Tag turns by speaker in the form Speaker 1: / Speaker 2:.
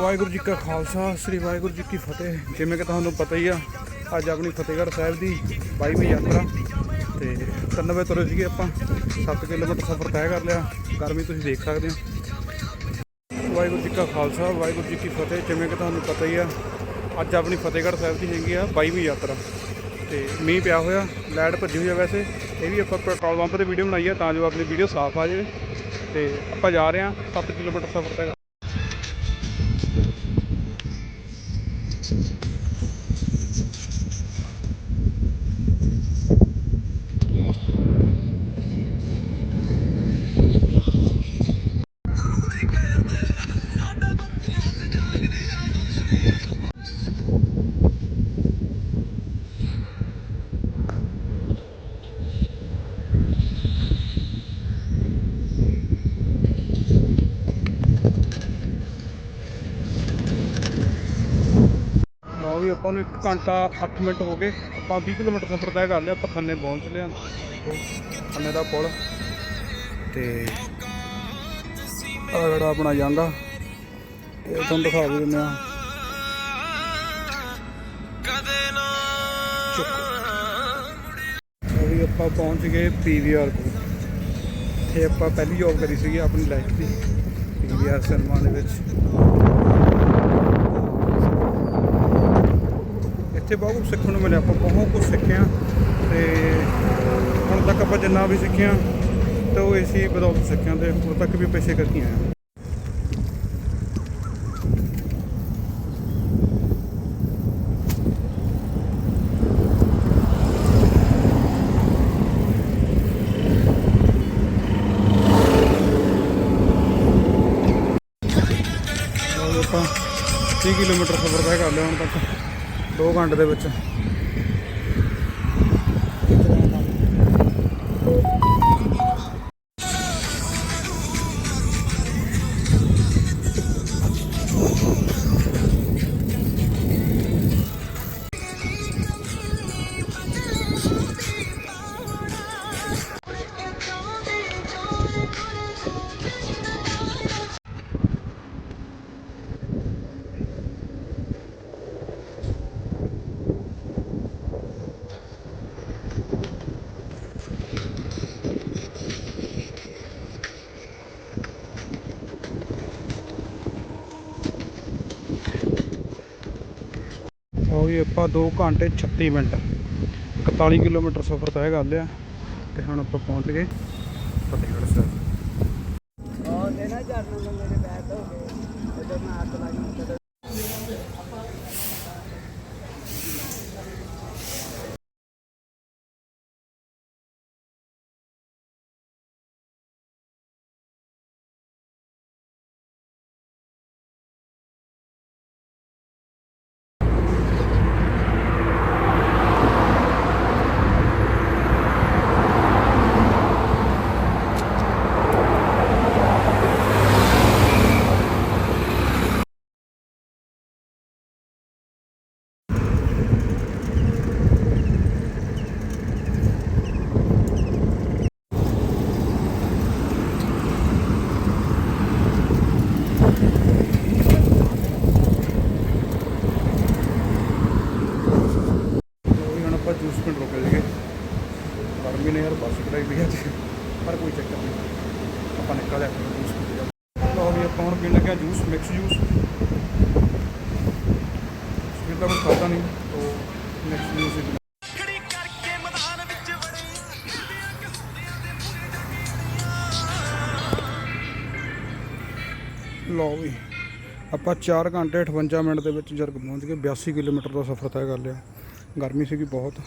Speaker 1: ਵਾਹਿਗੁਰੂ ਜੀ ਕਾ ਖਾਲਸਾ, ਸ੍ਰੀ ਵਾਹਿਗੁਰੂ ਜੀ ਕੀ ਫਤਿਹ। ਜਿਵੇਂ ਕਿ ਤੁਹਾਨੂੰ ਪਤਾ ਹੀ ਆ, ਅੱਜ ਆਪਣੀ ਫਤਿਹਗੜ੍ਹ ਸਾਹਿਬ ਦੀ 22ਵੀਂ ਯਾਤਰਾ ਤੇ 93 ਤੁਰੇ ਸੀਗੇ ਆਪਾਂ 7 ਕਿਲੋਮੀਟਰ ਸਫ਼ਰ ਤੈਅ ਕਰ ਲਿਆ, ਗਰਮੀ ਤੁਸੀਂ ਦੇਖ ਸਕਦੇ ਹੋ। ਵਾਹਿਗੁਰੂ ਜੀ ਕਾ ਖਾਲਸਾ, ਵਾਹਿਗੁਰੂ ਜੀ ਕੀ ਫਤਿਹ, ਜਿਵੇਂ ਕਿ ਤੁਹਾਨੂੰ ਪਤਾ ਹੀ ਆ, ਅੱਜ ਆਪਣੀ ਫਤਿਹਗੜ੍ਹ ਸਾਹਿਬ ਦੀ ਹੈਗੀ ਆ 22ਵੀਂ ਯਾਤਰਾ। ਤੇ ਮੀਂਹ ਪਿਆ ਹੋਇਆ, ਲਾਈਟ ਭੱਜੀ ਹੋਈ ਆ ਵੈਸੇ, ਇਹ ਵੀ ਆਪਾਂ ਪੈਟਰੋਲ ਪੰਪ ਤੇ ਵੀਡੀਓ ਬਣਾਈ ਆ ਤਾਂ ਜੋ ਆਪਣੀ ਵੀਡੀਓ ਸਾਫ਼ ਆ ਜਾਵੇ। ਤੇ ਆਪਾਂ ਜਾ ਰਹੇ ਹਾਂ 7 ਕਿਲੋਮੀਟਰ ਸਫ਼ਰ ਤੈਅ ਆਪਾਂ ਨੂੰ 1 ਘੰਟਾ 8 ਮਿੰਟ ਹੋ ਗਏ, ਆਪਾਂ 20 ਕਿਲੋਮੀਟਰ ਸਫ਼ਰ ਤੈਅ ਕਰ ਲਿਆ, ਆਪਾਂ ਖੰਨੇ ਪਹੁੰਚ ਲਿਆ। ਖੰਨੇ ਦਾ ਪੁਲ। ਤੇ ਆ ਜਿਹੜਾ ਆਪਣਾ ਜਾਂਗਾ ਇਹ ਤੁਹਾਨੂੰ ਦਿਖਾ ਵੀ ਦਿੰਦੇ ਆ। ਉਹ ਵੀ ਆਪਾਂ ਪਹੁੰਚ ਗਏ ਪੀਵੀਆਰ ਕੋਲ। ਇੱਥੇ ਆਪਾਂ ਪਹਿਲੀ ਜੌਬ ਕਰੀ ਸੀਗੀ ਆਪਣੀ ਲਾਈਫ ਦੀ ਪੀਵੀਆਰ ਸਿਨੇਮਾ ਦੇ ਵਿੱਚ। ਇੱਥੇ ਬਹੁਤ ਕੁਝ ਸਿੱਖਣ ਨੂੰ ਮਿਲਿਆ, ਆਪਾਂ ਬਹੁਤ ਕੁਝ ਸਿੱਖਿਆ ਤੇ ਹੁਣ ਤੱਕ ਆਪਾਂ ਜਿੰਨਾ ਵੀ ਸਿੱਖਿਆ ਤੇ ਉਹ ਇਸੀ ਬਦੌਲਤ ਸਿੱਖਿਆ ਤੇ ਹੁਣ ਤੱਕ ਵੀ ਪੈਸੇ ਕਰਕੇ ਆਏ ਆਪਾਂ 30 ਕਿਲੋਮੀਟਰ ਸਫ਼ਰ ਤੈਅ ਕਰ ਲਿਆ ਹੁਣ ਤੱਕ। 2 ਘੰਟੇ ਦੇ ਵਿੱਚ ਉਹ ਵੀ ਆਪਾਂ 2 ਘੰਟੇ 36 ਮਿੰਟ। 41 ਕਿਲੋਮੀਟਰ ਸਫ਼ਰ ਤੈਅ ਕਰ ਲਿਆ ਤੇ ਹੁਣ ਆਪਾਂ ਪਹੁੰਚ ਗਏ ਫਤਿਹਗੜ੍ਹ ਸਾਹਿਬ।
Speaker 2: ਉਹਦੇ ਨਾ ਚਰਨ ਮੇਰੇ ਬੈਠ ਹੋ ਗਏ। ਜਦੋਂ ਮੈਂ ਹੱਥ ਲਾਈ ਤਦੋਂ
Speaker 1: ਉਹ ਵੀ ਹੁਣ ਆਪਾਂ ਜੂਸ ਪਿੰਡ ਰੁਕੇ ਸੀਗੇ ਕਢਾਈ ਵੀ ਅੱਜ ਪਰ ਕੋਈ ਚੱਕਰ ਨਹੀਂ। ਆਪਾਂ ਨਿਕਲ ਲਿਆ ਜੂਸ ਪੀ ਲਿਆ ਲਓ ਵੀ ਆਪਾਂ ਹੁਣ ਪੀਣ ਲੱਗਿਆ ਜੂਸ ਮਿਕਸ ਜੂਸ। ਸਵੇਰ ਦਾ ਕੁਝ ਖਾਦਾ ਨਹੀਂ ਤੋਂ ਮਿਕਸ ਜੂਸ ਹੀ ਲਓ ਵੀ ਆਪਾਂ 4 ਘੰਟੇ 58 ਮਿੰਟ ਦੇ ਵਿੱਚ ਜਰਗ ਪਹੁੰਚ ਗਏ। 82 ਕਿਲੋਮੀਟਰ ਦਾ ਸਫ਼ਰ ਤੈਅ ਕਰ ਲਿਆ। ਗਰਮੀ ਸੀਗੀ ਬਹੁਤ।